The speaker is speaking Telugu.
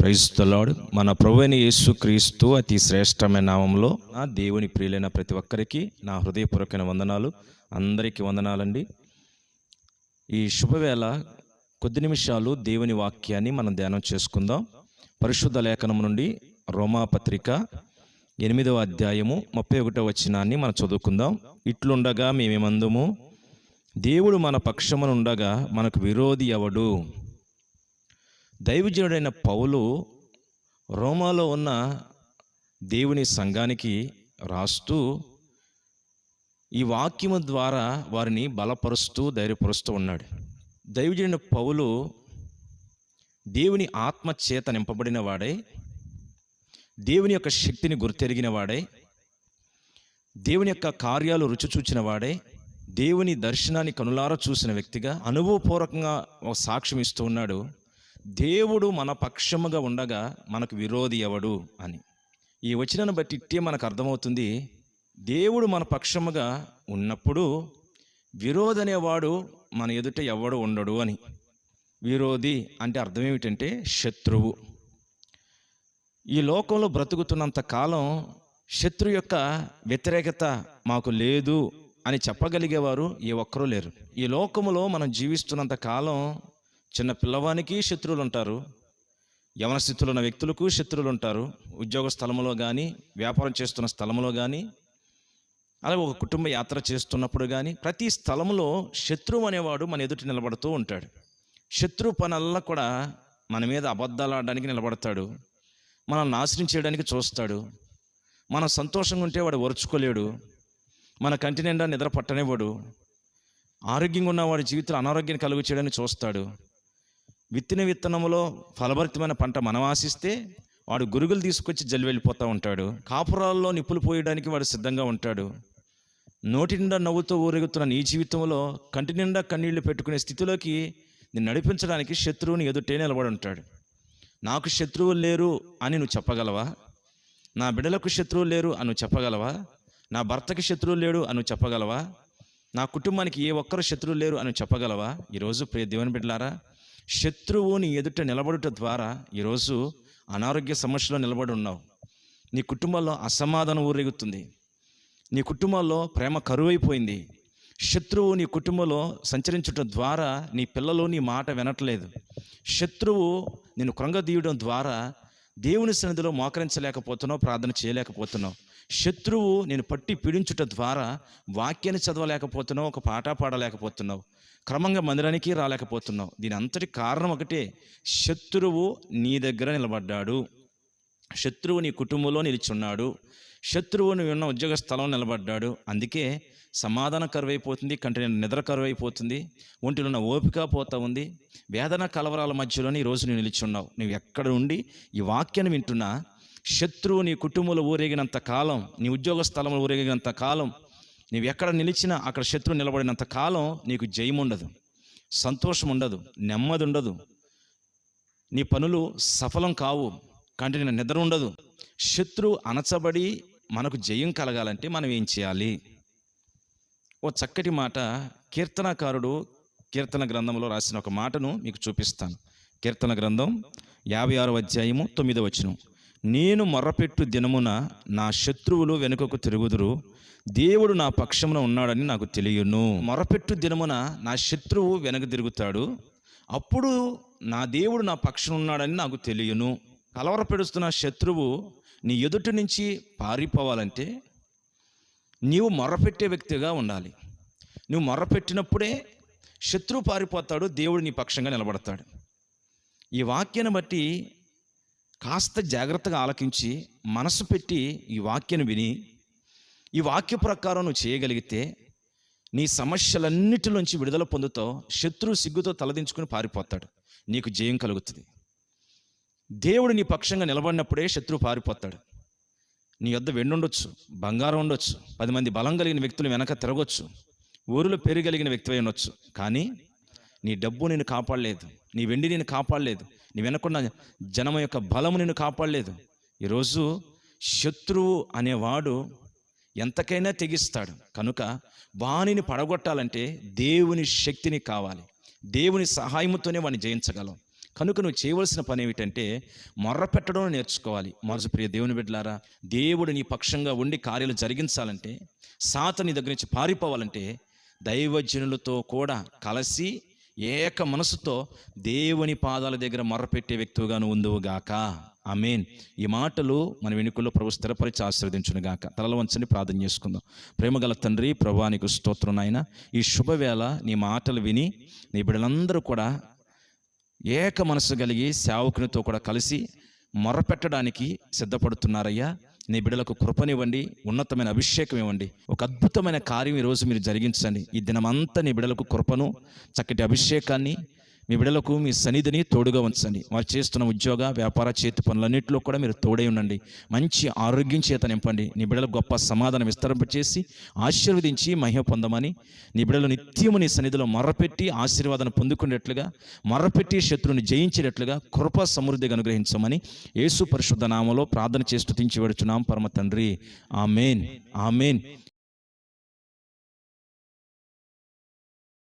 ప్రైస్తులాడు మన ప్రభువైన యేసు క్రీస్తు అతి శ్రేష్టమైన నామంలో నా దేవుని ప్రియులైన ప్రతి ఒక్కరికి నా హృదయపూర్వకమైన వందనాలు. అందరికీ వందనాలండి. ఈ శుభవేళ కొద్ది నిమిషాలు దేవుని వాక్యాన్ని మనం ధ్యానం చేసుకుందాం. పరిశుద్ధ లేఖనం నుండి రోమాపత్రిక ఎనిమిదవ అధ్యాయము ముప్పై ఒకటో వచనాన్ని మనం చదువుకుందాం. ఇట్లుండగా మేమేమందుము? దేవుడు మన పక్షమునుండగా మనకు విరోధి ఎవడు? దైవజనుడైన పౌలు రోమాలో ఉన్న దేవుని సంఘానికి రాస్తూ ఈ వాక్యము ద్వారా వారిని బలపరుస్తూ ధైర్యపరుస్తూ ఉన్నాడు. దైవజనుడైన పౌలు దేవుని ఆత్మ చేత నింపబడిన వాడై దేవుని యొక్క శక్తిని గుర్తెరిగిన వాడై దేవుని యొక్క కార్యాలు రుచి చూచిన వాడే దేవుని దర్శనాన్ని కనులారా చూసిన వ్యక్తిగా అనుభవపూర్వకంగా ఒక సాక్ష్యం ఇస్తూ ఉన్నాడు. దేవుడు మన పక్షముగా ఉండగా మనకు విరోధి ఎవడు అని. ఈ వచనాన్ని బట్టి ఇట్టే మనకు అర్థమవుతుంది దేవుడు మన పక్షముగా ఉన్నప్పుడు విరోధి అనేవాడు మన ఎదుట ఎవడు ఉండడు అని. విరోధి అంటే అర్థం ఏమిటంటే శత్రువు. ఈ లోకంలో బ్రతుకుతున్నంత కాలం శత్రు యొక్క వ్యతిరేకత మాకు లేదు అని చెప్పగలిగేవారు ఏ ఒక్కరూ లేరు. ఈ లోకములో మనం జీవిస్తున్నంత కాలం చిన్న పిల్లవానికి శత్రువులు ఉంటారు యవన స్థితిలో ఉన్న వ్యక్తులకు శత్రువులు ఉంటారు ఉద్యోగ స్థలంలో కానీ వ్యాపారం చేస్తున్న స్థలంలో కానీ అలాగే ఒక కుటుంబ యాత్ర చేస్తున్నప్పుడు కానీ ప్రతి స్థలంలో శత్రువు అనేవాడు మన ఎదుటి నిలబడుతూ ఉంటాడు. శత్రు పనల్లా కూడా మన మీద అబద్ధాలు ఆడడానికి నిలబడతాడు. మనం నాశనం చేయడానికి చూస్తాడు. మనం సంతోషంగా ఉంటే వాడు ఓర్చుకోలేడు మన కంటి నిండా నిద్ర పట్టనివ్వడు. ఆరోగ్యంగా ఉన్న వాడి జీవితంలో అనారోగ్యాన్ని కలుగు చేయడానికి చూస్తాడు. విత్తిన విత్తనములో ఫలభరితమైన పంట మనం ఆశిస్తే వాడు గురుగులు తీసుకొచ్చి జల్లి వెళ్ళిపోతూ ఉంటాడు. కాపురాల్లో నిప్పులు పోయడానికి వాడు సిద్ధంగా ఉంటాడు. నోటి నిండా నవ్వుతో ఊరెగుతున్న నీ జీవితంలో కంటి నిండా కన్నీళ్ళు పెట్టుకునే స్థితిలోకి నేను నడిపించడానికి శత్రువుని ఎదుటే నిలబడి ఉంటాడు. నాకు శత్రువులు లేరు అని నువ్వు చెప్పగలవా? నా బిడ్డలకు శత్రువులు లేరు అని నువ్వు చెప్పగలవా? నా భర్తకి శత్రువులు లేడు అని నువ్వు చెప్పగలవా? నా కుటుంబానికి ఏ ఒక్కరు శత్రువులు లేరు అని చెప్పగలవా? ఈరోజు ప్రియ దేవుని బిడ్డలారా శత్రువు నీ ఎదుట నిలబడుట ద్వారా ఈరోజు అనారోగ్య సమస్యలో నిలబడి ఉన్నావు. నీ కుటుంబంలో అసమాధానం ఊరేగుతుంది. నీ కుటుంబంలో ప్రేమ కరువైపోయింది. శత్రువు నీ కుటుంబంలో సంచరించడం ద్వారా నీ పిల్లలు నీ మాట వినట్లేదు. శత్రువు నేను కృంగదీయడం ద్వారా దేవుని సన్నిధిలో మోకరించలేకపోతున్నావు ప్రార్థన చేయలేకపోతున్నావు. శత్రువు నేను పట్టి పీడించుట ద్వారా వాక్యాన్ని చదవలేకపోతున్నావు ఒక పాట పాడలేకపోతున్నావు క్రమంగా మందిరానికి రాలేకపోతున్నావు. దీని అంతటి కారణం ఒకటే శత్రువు నీ దగ్గర నిలబడ్డాడు. శత్రువు నీ కుటుంబంలో నిలిచున్నాడు. శత్రువు నువ్వు ఉన్న ఉద్యోగ స్థలం నిలబడ్డాడు. అందుకే సమాధాన కరువైపోతుంది కంటి నిండా నిద్ర కరువైపోతుంది ఒంటిలో ఉన్న ఓపిక పోతా ఉంది. వేదన కలవరాల మధ్యలోనే ఈరోజు నువ్వు నిలిచున్నావు. నువ్వు ఎక్కడ ఉండి ఈ వాక్యాన్ని వింటున్నా శత్రువు నీ కుటుంబంలో ఊరేగినంత కాలం నీ ఉద్యోగ స్థలంలో ఊరేగినంత కాలం నీవు ఎక్కడ నిలిచినా అక్కడ శత్రువు నిలబడినంత కాలం నీకు జయం ఉండదు సంతోషం ఉండదు నెమ్మది ఉండదు నీ పనులు సఫలం కావు కంటి నేను నిద్ర ఉండదు శత్రువు అణచబడి మనకు జయం కలగాలంటే మనం ఏం చేయాలి? ఓ చక్కటి మాట కీర్తనకారుడు కీర్తన గ్రంథంలో రాసిన ఒక మాటను మీకు చూపిస్తాను. కీర్తన గ్రంథం యాభై ఆరో అధ్యాయము తొమ్మిదో వచ్చినం నేను మొర్రపెట్టు దినమున నా శత్రువులు వెనుకకు తిరుగుదురు. దేవుడు నా పక్షమున ఉన్నాడని నాకు తెలియను. మొరపెట్టు దినమున నా శత్రువు వెనక తిరుగుతాడు. అప్పుడు నా దేవుడు నా పక్షం ఉన్నాడని నాకు తెలియను. కలవరపెడుస్తున్న శత్రువు నీ ఎదుటి నుంచి పారిపోవాలంటే నీవు మొర్రపెట్టే వ్యక్తిగా ఉండాలి. నువ్వు మొర్రపెట్టినప్పుడే శత్రువు పారిపోతాడు దేవుడు నీ పక్షంగా నిలబడతాడు. ఈ వాక్యాన్ని బట్టి కాస్త జాగ్రత్తగా ఆలకించి మనసు పెట్టి ఈ వాక్యాన్ని విని ఈ వాక్య ప్రకారం నువ్వు చేయగలిగితే నీ సమస్యలన్నిటిలోంచి విడుదల పొందుతావు శత్రువు సిగ్గుతో తలదించుకుని పారిపోతాడు. నీకు జయం కలుగుతుంది. దేవుడు నీ పక్షంగా నిలబడినప్పుడే శత్రువు పారిపోతాడు. నీ యొద్ద వెండుండొచ్చు బంగారం ఉండొచ్చు పది మంది బలం కలిగిన వ్యక్తులు వెనక తిరగొచ్చు ఊరిలో పెరుగలిగిన వ్యక్తి ఉండొచ్చు. కానీ నీ డబ్బు నేను కాపాడలేదు నీ వెండి నేను కాపాడలేదు నీ వెనకున్న జనం యొక్క బలము నేను కాపాడలేదు. ఈరోజు శత్రువు అనేవాడు ఎంతకైనా తెగిస్తాడు. కనుక వాణిని పడగొట్టాలంటే దేవుని శక్తిని కావాలి. దేవుని సహాయముతోనే వాడిని జయించగలం. కనుక నువ్వు చేయవలసిన పని ఏమిటంటే మొర్ర పెట్టడం నేర్చుకోవాలి. మనసు ప్రియ దేవుని బిడ్డలారా దేవుడు నీ పక్షంగా ఉండి కార్యాలు జరిగించాలంటే సాత నీ దగ్గర నుంచి పారిపోవాలంటే దైవజనులతో కూడా కలిసి ఏక మనసుతో దేవుని పాదాల దగ్గర మొర్రపెట్టే వ్యక్తిగా నువ్వు ఉందువుగాక మీన్ ఈ మాటలు మన వెనుకల్లో ప్రభు స్థిరపరిచి ఆశ్రవదించునుగాక తలల వంచని ప్రార్థన చేసుకుందాం. ప్రేమగల తండ్రి ప్రభానికి స్తోత్రం నాయన. ఈ శుభవేళ నీ మాటలు విని నీ బిడ్డలందరూ కూడా ఏక మనసు కలిగి సేవకునితో కూడా కలిసి మొరపెట్టడానికి సిద్ధపడుతున్నారయ్యా. నీ బిడ్డలకు కృపనివ్వండి ఉన్నతమైన అభిషేకం ఇవ్వండి ఒక అద్భుతమైన కార్యం ఈరోజు మీరు జరిగించండి. ఈ దినమంతా నీ బిడ్డలకు కృపను చక్కటి అభిషేకాన్ని మీ బిడ్డలకు మీ సన్నిధిని తోడుగా ఉంచండి. వారు చేస్తున్న ఉద్యోగ వ్యాపార చేతి పనులన్నింటిలో కూడా మీరు తోడై ఉండండి. మంచి ఆరోగ్యం చేత నింపండి. నీ బిడ్డలకు గొప్ప సమాధానం విస్తరింపచేసి ఆశీర్వదించి మహిమ పొందమని నీ బిడ్డలు నిత్యము నీ సన్నిధిలో మొర్రపెట్టి ఆశీర్వాదం పొందుకునేట్లుగా మొర్రపెట్టి శత్రువుని జయించేటట్లుగా కృప సమృద్ధిగా అనుగ్రహించమని యేసు పరిశుద్ధ నామలో ప్రార్థన చేస్తూ తించి పరమ తండ్రి. ఆమెన్. ఆమెన్.